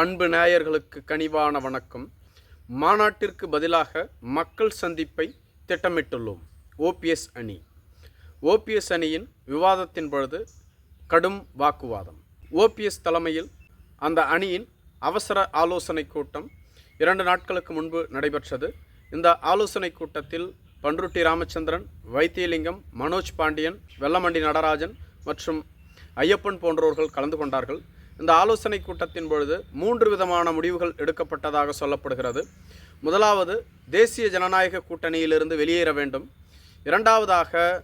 அன்பு நேயர்களுக்கு கனிவான வணக்கம். மாநாட்டிற்கு பதிலாக மக்கள் சந்திப்பை திட்டமிட்டுள்ளோம். ஓபிஎஸ் அணி. ஓபிஎஸ் அணியின் விவாதத்தின் பொழுது கடும் வாக்குவாதம். ஓபிஎஸ் தலைமையில் அந்த அணியின் அவசர ஆலோசனை கூட்டம் இரண்டு நாட்களுக்கு முன்பு நடைபெற்றது. இந்த ஆலோசனை கூட்டத்தில் பன்ருட்டி ராமச்சந்திரன் வைத்தியலிங்கம் மனோஜ் பாண்டியன் வெள்ளமண்டி நடராஜன் மற்றும் ஐயப்பன் போன்றோர்கள் கலந்து கொண்டார்கள். இந்த ஆலோசனை கூட்டத்தின் பொழுது மூன்று விதமான முடிவுகள் எடுக்கப்பட்டதாக சொல்லப்படுகிறது. முதலாவது தேசிய ஜனநாயக கூட்டணியிலிருந்து வெளியேற வேண்டும். இரண்டாவதாக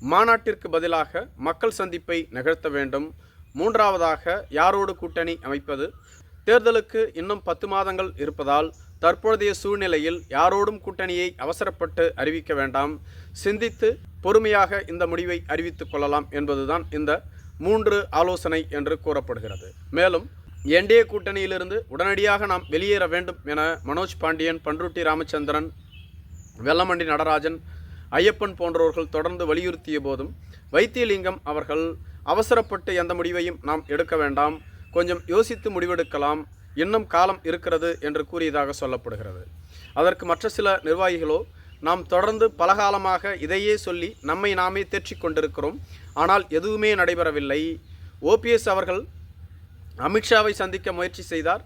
மாநாட்டிற்கு பதிலாக மக்கள் சந்திப்பை நிகழ்த்த வேண்டும். மூன்றாவதாக யாரோடு கூட்டணி அமைப்பது? தேர்தலுக்கு இன்னும் பத்து மாதங்கள் இருப்பதால் தற்பொழுதைய சூழ்நிலையில் யாரோடும் கூட்டணியை அவசரப்பட்டு அறிவிக்க வேண்டாம். சிந்தித்து பொறுமையாக இந்த முடிவை அறிவித்துக் கொள்ளலாம் என்பதுதான் இந்த மூன்று ஆலோசனை என்று கூறப்படுகிறது. மேலும் என்டிஏ கூட்டணியிலிருந்து உடனடியாக நாம் வெளியேற வேண்டும் என மனோஜ் பாண்டியன் பன்ருட்டி ராமச்சந்திரன் வெள்ளமண்டி நடராஜன் ஐயப்பன் போன்றவர்கள் தொடர்ந்து வலியுறுத்திய போதும் வைத்தியலிங்கம் அவர்கள் அவசரப்பட்டு எந்த முடிவையும் நாம் எடுக்க வேண்டாம். கொஞ்சம் யோசித்து முடிவெடுக்கலாம். இன்னும் காலம் இருக்கிறது என்று கூறியதாக சொல்லப்படுகிறது. அதற்கு மற்ற சில நிர்வாகிகளோ நாம் தொடர்ந்து பலகாலமாக இதையே சொல்லி நம்மை நாமே தேற்றிக் கொண்டிருக்கிறோம். ஆனால் எதுவுமே நடைபெறவில்லை. ஓபிஎஸ் அவர்கள் அமித்ஷாவை சந்திக்க முயற்சி செய்தார்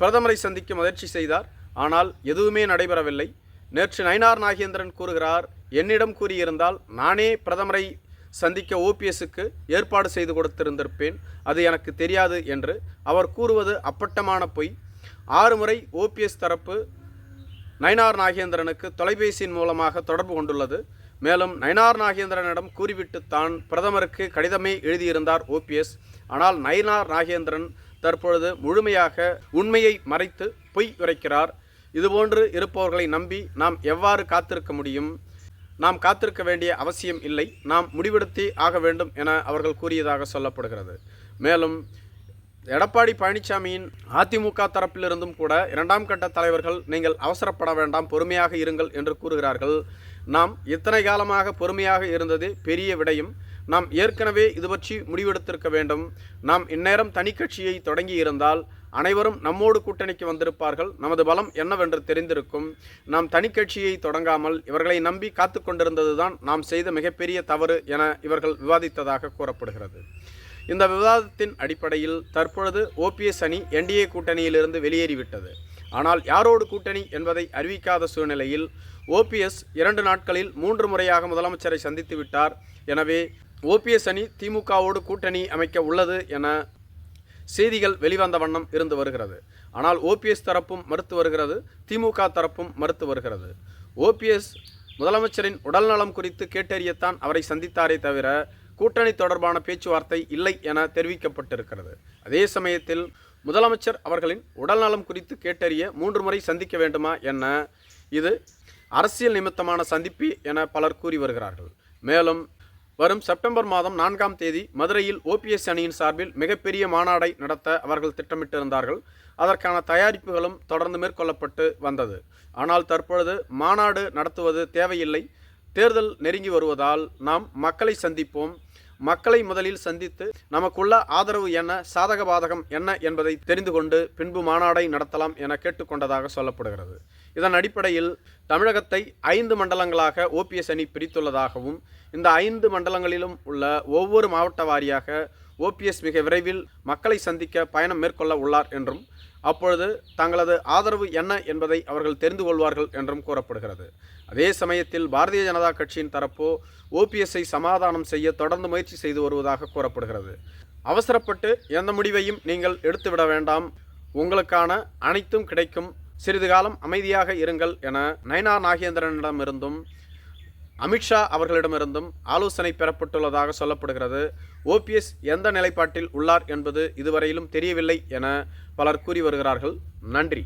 பிரதமரை சந்திக்க முயற்சி செய்தார் ஆனால் எதுவுமே நடைபெறவில்லை. நேற்று நயினார் நாகேந்திரன் கூறுகிறார் என்னிடம் கூறியிருந்தால் நானே பிரதமரை சந்திக்க ஓபிஎஸ்க்கு ஏற்பாடு செய்து கொடுத்திருந்திருப்பேன். அது எனக்கு தெரியாது என்று அவர் கூறுவது அப்பட்டமான பொய். ஆறு முறை ஓபிஎஸ் தரப்பு நயினார் நாகேந்திரனுக்கு தொலைபேசியின் மூலமாக தொடர்பு கொண்டுள்ளது. மேலும் நயினார் நாகேந்திரனிடம் கூறிவிட்டு தான் பிரதமருக்கு கடிதமே எழுதியிருந்தார் ஓபிஎஸ் ஆனால் நயினார் நாகேந்திரன் தற்பொழுது முழுமையாக உண்மையை மறைத்து பொய் உரைக்கிறார். இதுபோன்று இருப்பவர்களை நம்பி நாம் எவ்வாறு காத்திருக்க முடியும்? நாம் காத்திருக்க வேண்டிய அவசியம் இல்லை. நாம் முடிவெடுத்தே ஆக வேண்டும் என அவர்கள் கூறியதாக சொல்லப்படுகிறது. மேலும் எடப்பாடி பழனிசாமியின் அதிமுக தரப்பிலிருந்தும் கூட இரண்டாம் கட்ட தலைவர்கள் நீங்கள் அவசரப்பட வேண்டாம் பொறுமையாக இருங்கள் என்று கூறுகிறார்கள். நாம் இத்தனை காலமாக பொறுமையாக இருந்தது பெரிய விடயம் நாம் ஏற்கனவே இது பற்றி முடிவெடுத்திருக்க வேண்டும். நாம் இந்நேரம் தனி கட்சியை தொடங்கி இருந்தால் அனைவரும் நம்மோடு கூட்டணிக்கு வந்திருப்பார்கள். நமது பலம் என்னவென்று தெரிந்திருக்கும். நாம் தனி கட்சியை தொடங்காமல் இவர்களை நம்பி காத்து கொண்டிருந்ததுதான் நாம் செய்த மிகப்பெரிய தவறு என இவர்கள் விவாதித்ததாக கூறப்படுகிறது. இந்த விவாதத்தின் அடிப்படையில் தற்பொழுது ஓபிஎஸ் அணி என்டிஏ கூட்டணியிலிருந்து வெளியேறிவிட்டது. ஆனால் யாரோடு கூட்டணி என்பதை அறிவிக்காத சூழ்நிலையில் ஓபிஎஸ் இரண்டு நாட்களில் மூன்று முறையாக முதலமைச்சரை சந்தித்து விட்டார். எனவே ஓபிஎஸ் அணி திமுகவோடு கூட்டணி அமைக்க உள்ளது என செய்திகள் வெளிவந்த வண்ணம் இருந்து வருகிறது. ஆனால் ஓபிஎஸ் தரப்பும் மறுத்து வருகிறது திமுக தரப்பும் மறுத்து வருகிறது. ஓபிஎஸ் முதலமைச்சரின் உடல்நலம் குறித்து கேட்டறியத்தான் அவரை சந்தித்தாரே தவிர கூட்டணி தொடர்பான பேச்சுவார்த்தை இல்லை என தெரிவிக்கப்பட்டிருக்கிறது. அதே சமயத்தில் முதலமைச்சர் அவர்களின் உடல்நலம் குறித்து கேட்டறிய மூன்று முறை சந்திக்க வேண்டுமா என்ன இது அரசியல் நிமித்தமான சந்திப்பு என பலர் கூறி வருகிறார்கள். மேலும் வரும் செப்டம்பர் மாதம் நான்காம் தேதி மதுரையில் ஓபிஎஸ் அணியின் சார்பில் மிகப்பெரிய மாநாடை நடத்த அவர்கள் திட்டமிட்டிருந்தார்கள். அதற்கான தயாரிப்புகளும் தொடர்ந்து மேற்கொள்ளப்பட்டு வந்தது. ஆனால் தற்பொழுது மாநாடு நடத்துவது தேவையில்லை. தேர்தல் நெருங்கி வருவதால் நாம் மக்களை சந்திப்போம். மக்களை முதலில் சந்தித்து நமக்குள்ள ஆதரவு என்ன சாதக பாதகம் என்ன என்பதை தெரிந்து கொண்டு பின்பு மாநாடை நடத்தலாம் என கேட்டுக்கொண்டதாக சொல்லப்படுகிறது. இதன் அடிப்படையில் தமிழகத்தை ஐந்து மண்டலங்களாக ஓபிஎஸ் அணி பிரித்துள்ளதாகவும் இந்த ஐந்து மண்டலங்களிலும் உள்ள ஒவ்வொரு மாவட்ட வாரியாக ஓபிஎஸ் மிக விரைவில் மக்களை சந்திக்க பயணம் மேற்கொள்ள உள்ளார் என்றும் அப்பொழுது தங்களது ஆதரவு என்ன என்பதை அவர்கள் தெரிந்து கொள்வார்கள் என்றும் கூறப்படுகிறது. அதே சமயத்தில் பாரதிய ஜனதா கட்சியின் தரப்போ ஓபிஎஸ்ஐ சமாதானம் செய்ய தொடர்ந்து முயற்சி செய்து வருவதாக கூறப்படுகிறது. அவசரப்பட்டு எந்த முடிவையும் நீங்கள் எடுத்துவிட வேண்டாம். உங்களுக்கான அனைத்தும் கிடைக்கும். சிறிது காலம் அமைதியாக இருங்கள் என நயனா நாகேந்திரனிடமிருந்தும் அமித்ஷா அவர்களிடமிருந்தும் ஆலோசனை பெறப்பட்டுள்ளதாக சொல்லப்படுகிறது. ஓபிஎஸ் எந்த நிலைப்பாட்டில் உள்ளார் என்பது இதுவரையிலும் தெரியவில்லை என பலர் கூறி வருகிறார்கள். நன்றி.